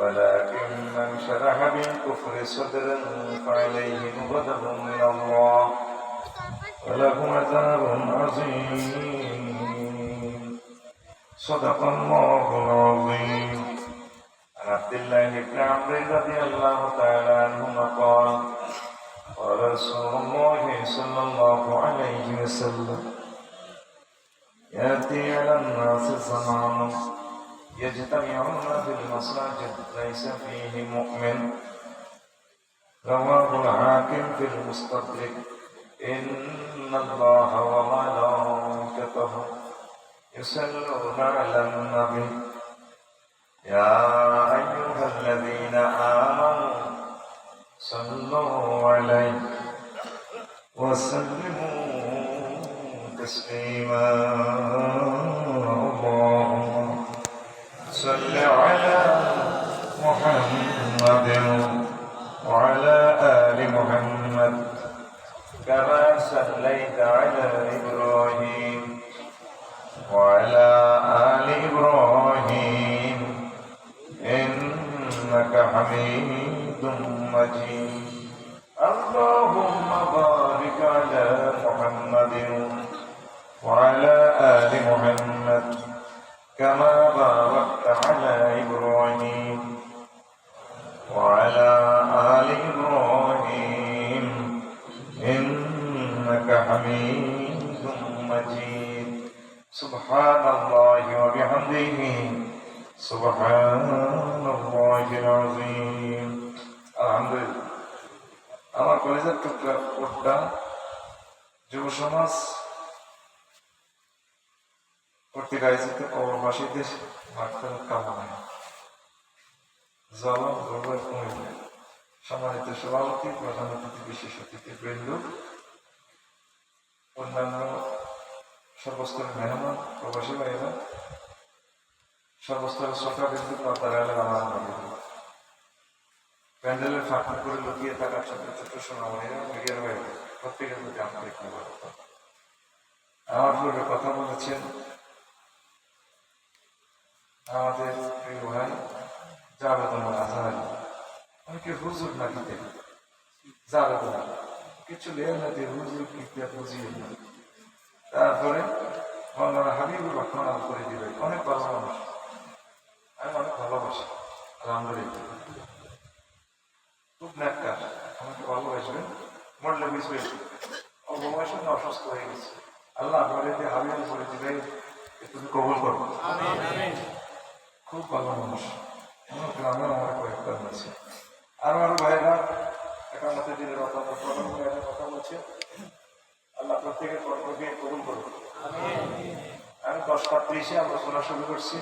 ولكن من شرح بالكفر صدرا فعليهم غضب من الله. ولهم عذاب عظيم. صدق الله العظيم. عن عبد الله بن عمرو رضي الله تعالى عنهما قال قال رسول الله صلى الله عليه وسلم يأتي على الناس زمان يجتمعون في المساجد ليس فيه مؤمن. رواه الحاكم في المستدرك. إن الله وملائكته يصلون على النبي. يا أيها الذين آمنوا صلوا عليه وسلموا تسليما. وعلى آل محمد كما باركت على إبراهيم وعلى آل إبراهيم إنك حميد مجيد سبحان الله وبحمده سبحان الله العظيم الحمد لله আমার কলেজের টুকরা কোটটা যুব সমাজ কর্তৃক আয়োজিত কবরবাসীদের মাঠের কামনায় জলম গর্বের কমিটি সম্মানিত সভাপতি, প্রধান অতিথি, বিশেষ অতিথি, বৃন্দ, অন্যান্য সর্বস্তরের মেহমান, প্রবাসী ভাইয়েরা, সর্বস্তরের শ্রোতা বিন্দু প্যান্ডেলের ফাঁকা করে লুকিয়ে থাকা ছোট ছোট সোনামণিরা, মিডিয়ার বাইরে প্রত্যেকের প্রতি আন্তরিক আমার পূর্বে কথা বলেছেন আমাদের প্রিয় ভাই জাবেদন আজহারি অনেকে হুজুর না দিতে। জাবেদন কিছু না দিয়ে হুজুর কিতে বুঝিয়ে না। তারপরে মৌলানা হাবিবুর রহমান করে দিবে। অনেক ভালো মানুষ। আমি অনেক ভালোবাসি, আলহামদুলিল্লাহ। খুব ন্যাক্কার। আমাকে ভালোবাসবেন। মরলে বুঝবেন। অল্প অসুস্থ হয়ে গেছে। আল্লাহ আপনার যে হাবিয়াল করে দিবে তুমি কবল করো খুব ভালো মানুষ। আমার গ্রামে আমার কয়েকটা আছে। আর আমার ভাইরা একামতের দিনের কথা প্রথম ভাইয়ের কথা বলছে। আল্লাহ প্রত্যেকের কর্মকে কবুল করুন আমি দশটা ত্রিশে আলোচনা শুরু করছি।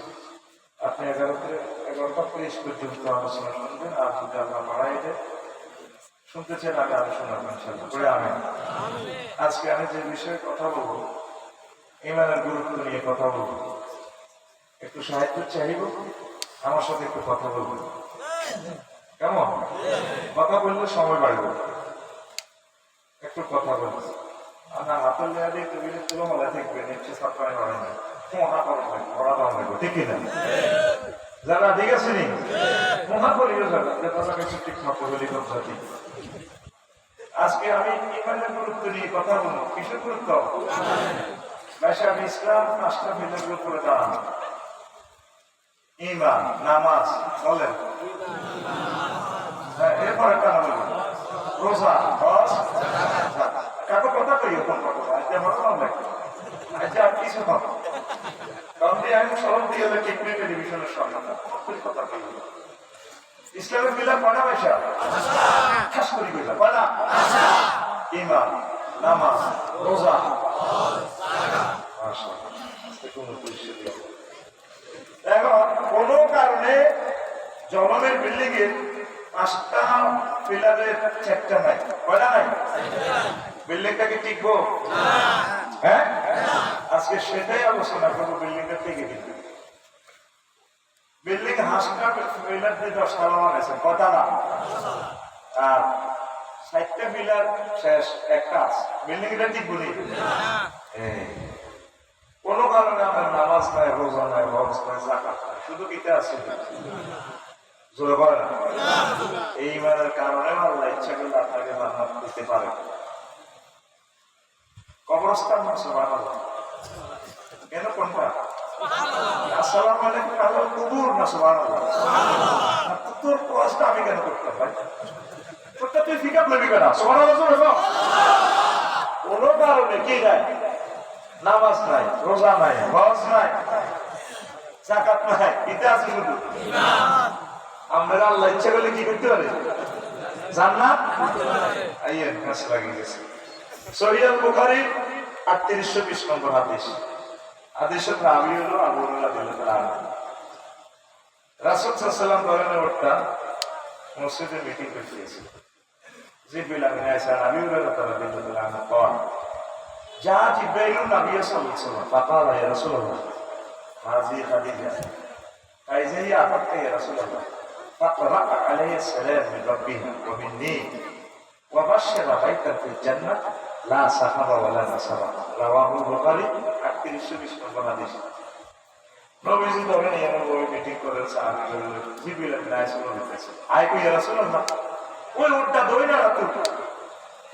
আপনি এগারোতে, এগারোটা ত্রিশ পর্যন্ত আলোচনা শুনবেন আর যদি আল্লাহ বাড়াই দেয়, শুনতে চান আমি আলোচনা করে আমি আজকে আমি যে বিষয়ে কথা বলব, ইমানের গুরুত্ব নিয়ে কথা বলব। একটু সাহায্য চাইব? আমার সাথে একটু কথা বলব কেমন? কথা বললে সময় বাড়বে। একটু কথা বলব তুলমালা থাকবে নিচ্ছে না। ঠিক আছে নি? ঠিক মতো কথা ঠিক। আজকে আমি গুরুত্ব কথা বলব। কিসের আমি ইসলাম ফিলের উপরে দাঁড়ানো ইমান নামাজ, বলেন। হ্যাঁ এরপর একটা বলব রোজা, হজ কাকো, কথা কই ওরকম কথা? আজকে আমার ভালো লাগে। আজকে আর কিছু হবে কারণ দিয়ে আমি স্মরণ দিয়ে হলে টেকনিক টেলিভিশনের সঙ্গে কথা কই ইসলামের মিলা কয়না পয়সা? খাস করি কইলা কয়না ইমান নামাজ, রোজা মাশাআল্লাহ। পরিস্থিতি। হবে এখন কোন কারণে জনমের বিল্ডিং এর পাঁচটা পিলারের চারটা নাই। কয়টা নাই? বিল্ডিংটা কি টিকবো? হ্যাঁ? আজকে সেটাই আলোচনা করব বিল্ডিংটা টিকে বিল্ডিং হাঁসটা পিলার দিয়ে দশটা বানাইছে কটা না। আর ষাটটা পিলার শেষ একটা আছে। বিল্ডিং এটা ঠিক বলি কোনো কারণে আমার নামাজ নাই, রোজা নাই, হজ নাই জাকাত নাই, শুধু কিতে আছে। জোরে করে না এই ইমানের কারণে আল্লাহ ইচ্ছা করলে আপনাকে জান্নাত দিতে পারে। কবরস্থান না সুবহানাল্লাহ। কেন কোনটা? আসসালামু আলাইকুম না তো তোর কোয়াজটা আমি কেন করতাম ভাই? তোরটা তুই ফিক আপ নেবি কেন বল। কোনো কারণে, কি নাই? নামাজ নাই, রোজা নাই, হজ নাই জাকাত নাই এটা আছে শুধু। আমরা আল্লাহ ইচ্ছা করলে কি করতে পারে? জান্নাত? লাগিয়ে গেছে। সহিয়াল বুখারি বিশ নম্বর আদেশ হাদিসের আমি হলো আবু রাসুল সাল্লাম বলেন ওটা মসজিদে মিটিং করতে গেছে। জিবিল আমি আইসান তারা جاء جبريل النبي صلى الله عليه وسلم فقال يا رسول الله هذه خديجة فإذا هي أتتك يا رسول الله فقرأ عليه السلام من ربها ومني وبشر بيتا في الجنة لا سخر ولا نصب رواه البخاري আটত্রিশশো বিশ নম্বর হাদিস নবীজি ধরেন এমন ওই মিটিং করে সাহাবি বললেন জিবিল নাই শুনে দিতেছে আয় কই রাসূলুল্লাহ ওই উটটা দই না রাত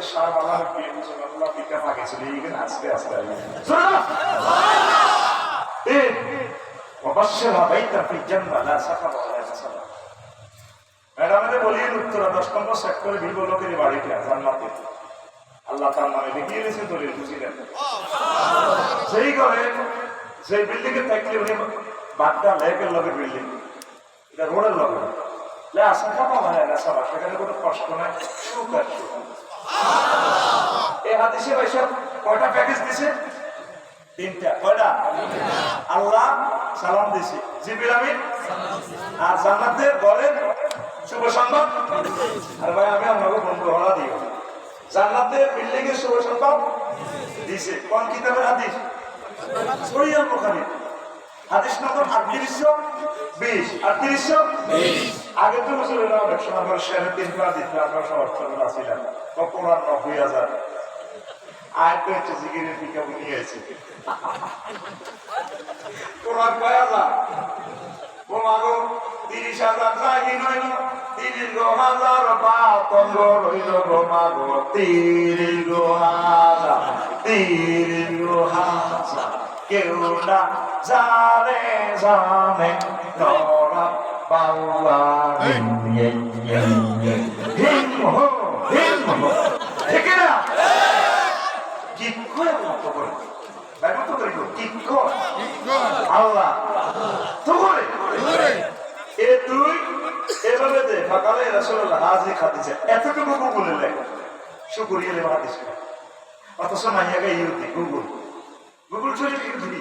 যে সারা বাংলার প্রিয় মুসলমানগুলো পিঠা ফাঁকে ছিল এইখানে আল্লাহ তার দিয়েছে দলিল করে সেই বিল্ডিং এর থাকলে উনি বাগদা লেকের লগে বিল্ডিং এটা রোডের লগে। আসা খাওয়া হয় না, সবার। সেখানে কোনো কষ্ট নাই, সুখ আর সুখ। এই হাদিসে কয়টা প্যাকেজ দিছে? তিনটা। কয়টা? আল্লাহ সালাম দিছে। জিবির আমিন? আর জান্নাতের ঘরের শুভ সংবাদ। আর ভাই, আমি আপনাকে বন্ধু হলা দিও। জান্নাতের বিল্ডিং এর শুভ সংবাদ দিছে। কোন কিতাবের হাদিস? হাদিস নম্বর আটত্রিশশো বিশ। আটত্রিশশো আগে তো বছর এলাম একশো নম্বর শেয়ারের তিন প্রাণ দিতে আমরা সমর্থ আছিলাম। তখন আর নব্বই হাজার। আয় তো হচ্ছে জিগিরের টিকা নিয়েছে। তোমার কয় হাজার? ও তিরিশ হাজার নাহি নইল তিরিশ হাজার পাতঙ্গ রইল গো মাগো। তিরিশ হাজার তিরিশ হাজার। কেউ না জানে জানে নরা বাউলা হিম হো হিম হো। ঠিক না? কি করে মত করে? দেখো তো করি কি? করে আল্লাহ। তো করে? এ তুই এভাবে দে সকালে রাসূলুল্লাহ হাজি খাদিজা এতটুকু গুগলে লেখ শুকরিয়া লে হাদিস অথচ মাইয়াকে ইউতি গুগল। গুগল চলে দিবি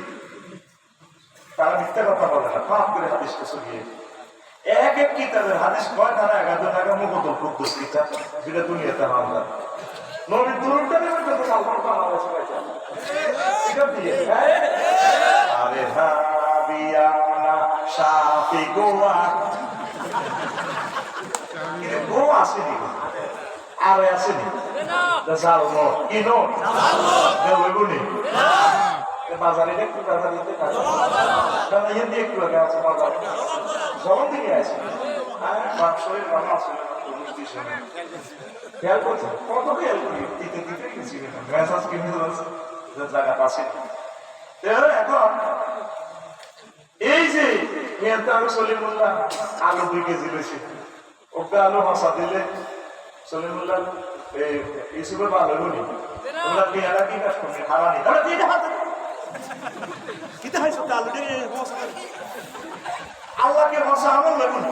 তারা মিথ্যা কথা বলে না পাপ করে হাদিসকে সরিয়ে এক এক কিতাবের হাদিস কয় তারা? এগারো টাকা মুখতল কুদ্দুস কিতাব যেটা দুনিয়াতে মামলা। নবী দুরুদটা নেবেন তো সালমান খান সবাইটা কিতাব দিয়ে হ্যাঁ? আরে ভাবিয়ানা সাফি গোয়া। গো আসেনি। আর আসেনি। জাল নো কি নো। একটু দিতে হিন্দি একটু আগে আছে আছে। হ্যাঁ শরীর ভালো আছে। খেয়াল করছে? কত খেয়াল করি? দিতে দিতে গেছি মেসাজ কিনে জায়গা পাশে এখন এই যে মেয়ের আমি সলিমুল্লাহ আলু দুই কেজি রয়েছে ওকে আলু মশা দিলে সলিমুল্লাহ এই ইসুফের ভালো বলি তোমরা পেয়ারা কি কাজ করবে? হারানি। তাহলে দিয়ে হাত kita hai sudah already bos আল্লাহকে ভাষা আমল লেবুন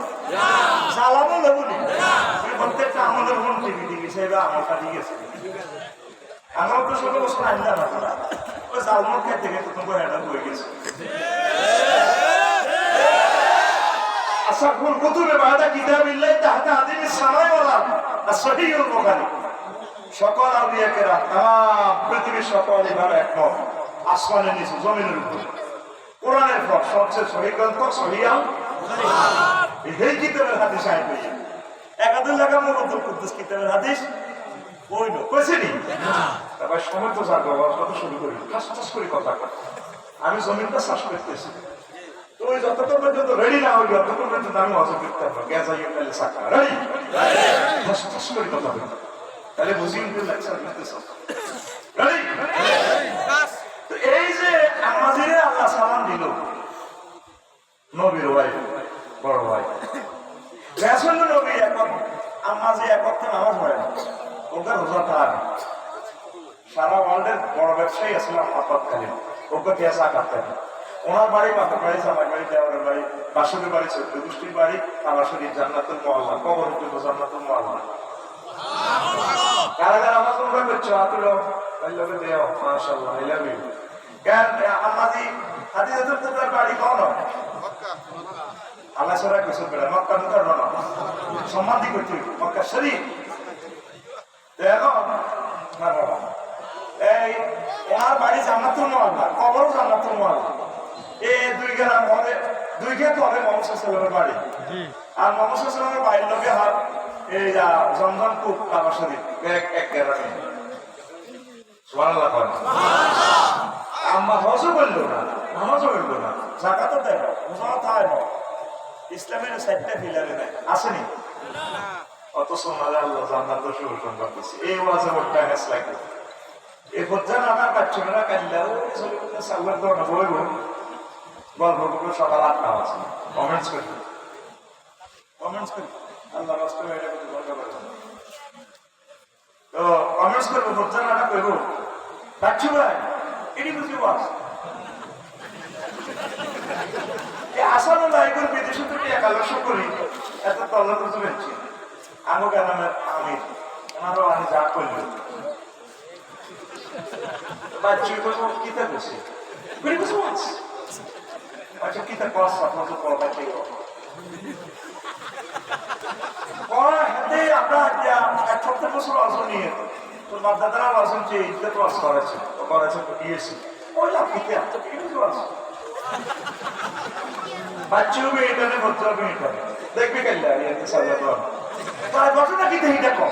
সালামও লেবুন প্রত্যেকটা আমলের মন টিভি দিকে সে আমলটা দিয়ে গেছে। আমার তো ছোট বছর আইন্দা না। ওই সালমন খেতে খেতে তোমার হ্যান্ডাল হয়ে গেছে। আসাকুল কুতুবে বাদা কিতাবিল্লাহ তাহতা আদিমি সামাই ওয়ালা সহিহুল বুখারী। সকল আউলিয়াকেরা তাম পৃথিবীর সকল ইমাম একমত। আসমানের নিচে জমিনের উপর। কোরআনের পর সবচেয়ে সহি গ্রন্থ সহিয়াল এই কিতাবের হাদিস কই একাদুল লাগা মুরদ্দুল কুদ্দুস কিতাবের হাদিস। নো? কইছেনি তারপর সময় তো যাবে কথা শুরু করি। ঠাস ঠাস করে কথা। আমি জমিনটা চাষ করতেছি। তো ওই যতক্ষণ পর্যন্ত রেডি না হইবে ততক্ষণ পর্যন্ত আমি অজর করতে পারব তাহলে সাকা রেডি ঠাস ঠাস করে কথা বলি। তাহলে বুঝি কিন্তু লেকচার করতেছ রেডি তো এই যে আমাদের দিল নবীর ভাই বড় ভাই বেসন নবী এখন আমার যে এক অর্থে নামাজ পড়ে না। ওদের রোজা তার সারা ওয়ার্ল্ডের বড় ব্যবসায়ী আসলাম আপাতকালীন ওকে পেঁচা কাটতেন ওনার বাড়ি মাথা বাড়ি জামাই বাড়ি দেওয়ারের বাড়ি বাসুরের বাড়ি চৌদ্দ গোষ্ঠীর বাড়ি আমার শরীর জান্নাতুল মহল্লা কবর উদ্যোগ জান্নাতুল মহল্লা কারা কারা আমার করছ আতুলো আই লাভ ইউ দেও, মাশাআল্লাহ আই লাভ ইউ কেন? আমাদি হাদিজাতুল কুবরার বাড়ি কোন আল্লাহ সরা কিছু বেড়া মক্কা মুকাররমা সম্মান দি করতে মক্কা শরীফ দেখো না বাবা এই ওনার বাড়ি জান্নাতুল মহল্লা এই দুই গ্রাম হবে দুই গ্রাম হবে মোহাম্মদ সাল্লামের বাড়ি আর মোহাম্মদ সাল্লামের বাড়ির লোকে হাত এই যা জমজম কূপ কাবা শরীফ এক এক গ্রামে সুবহানাল্লাহ করেন আম্মা হজও করল না, নামাজও করল না, জাকাতও দেয় না, রোজাও খায় না। ইসলামের সাইডটা ফিলারে নাই আসেনি। অত সোনালে আল্লাহ জান্নাত শুরু দিচ্ছে এই ওয়াজে মোটটা হেস লাগে এই হজ্জা নানার বাচ্চারা কাল্লা ওই চলে গেছে সাল্লার দোয়া বই বই গল্প করবে সকাল আটটা আছে কমেন্টস করবে কমেন্টস করবে আল্লাহ রাস্তা এটা করতে দরকার তো কমেন্টস করব হজ্জা নানা করব? বাচ্চু ভাই এটি বুঝি ওয়াজ এই আসানুল্লাহ এখন বিদেশে থেকে একাদশ করি এত তল্লা করতে পেরেছি আমো গ্রামের আমি ওনারও আমি যা করলি। বাচ্চি বসে কিতা বসে করি মাছ আচ্ছা কিতা কস, আপনার তো পড়া বাচ্চা আমরা এক সপ্তাহ বছর অর্জন নিয়ে তোর বাপদাদারা অর্জন চেয়ে ইজ্জত ওয়াজ করেছে। ও করেছে তো দিয়েছে। ওই লাভ কিতে আপনি কি বুঝতে পারছ বাচ্চাও মেয়েটানে ভর্তি হবে মেয়েটানে দেখবি কাল্লা ইয়াতে সাজা তো। তাই ঘটনা কি দেখি দেখো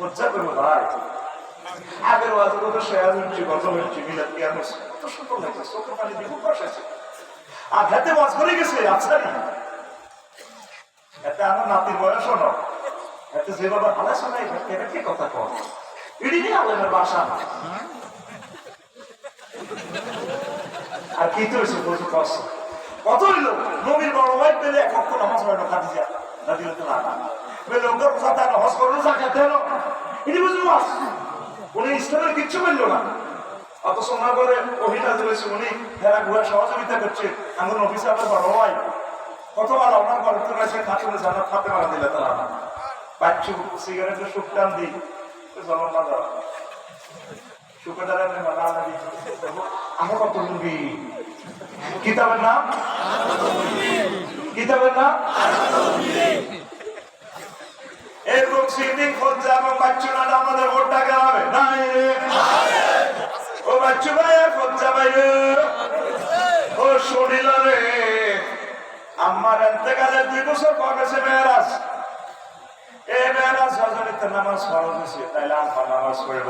লজ্জা করব ভাই আগের ওয়াজ কত শেয়ার হচ্ছে কত হচ্ছে মিলাদ কি আমি তো সুন্দর লাগছে চোখের পানি দিব বসেছে আর হাতে ওয়াজ করে গেছে আচ্ছা এতে আমার নাতির বয়স হলো। এতে যে বাবা ভালো শোনাই এটা কি কথা কর এটি নিয়ে আলেমের বাসা। আর কি তো বলছে, কষ্ট? কত হইল নবীর বড় ভাই পেলে এক অক্ষ নামাজ হয় না খাদিজা দেয় হস হলো এটি বুঝলি উনি ইসলামের কিচ্ছু বলল না। অত সময় করে উনি ঘুরে সহযোগিতা করছে, এমন অফিসে বড় ভাই। কতবার আপনার ঘর তো রয়েছে খাতুনে জানা খাতে মারা দিলে তারা সিগারেটের সুখ টান দিই। না দেওয়া শুক্রদারের মালা নাবি আমার কত মুভি কিতাবের নাম কিতাবের নাম এরকম সিদ্দিক হজ্জা এবং বাচ্চু আমাদের ও বাচ্চু রে। আমার এতেকালের দুই বছর পর গেছে মেয়েরাজ এই মেয়েরাজ হজরিতে নামাজ ফরজ হয়েছে, তাইলে আমার নামাজ পড়ব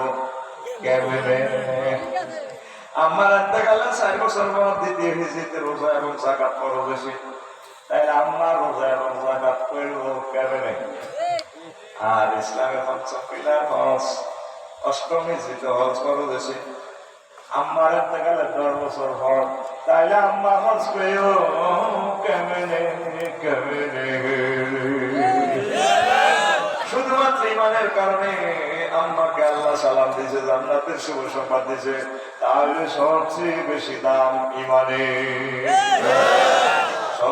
আমার এতেকালে চার বছর পর দ্বিতীয় হিজিতে রোজা এবং জাকাত ফরজ হয়েছে। আমার রোজা এবং জাকাত আর পঞ্চম পিলার হজ, অষ্টমী হজ হয়েছে আমার একটা গেলে দশ বছর পর। তাইলে আম্মা হজ পেয়েও কেমনে কেমনে শুধুমাত্র ইমানের কারণে আম্মাকে আল্লাহ সালাম দিয়েছে জান্নাতের শুভ সম্পাদ দিয়েছে। তাহলে সবচেয়ে বেশি দাম ইমানের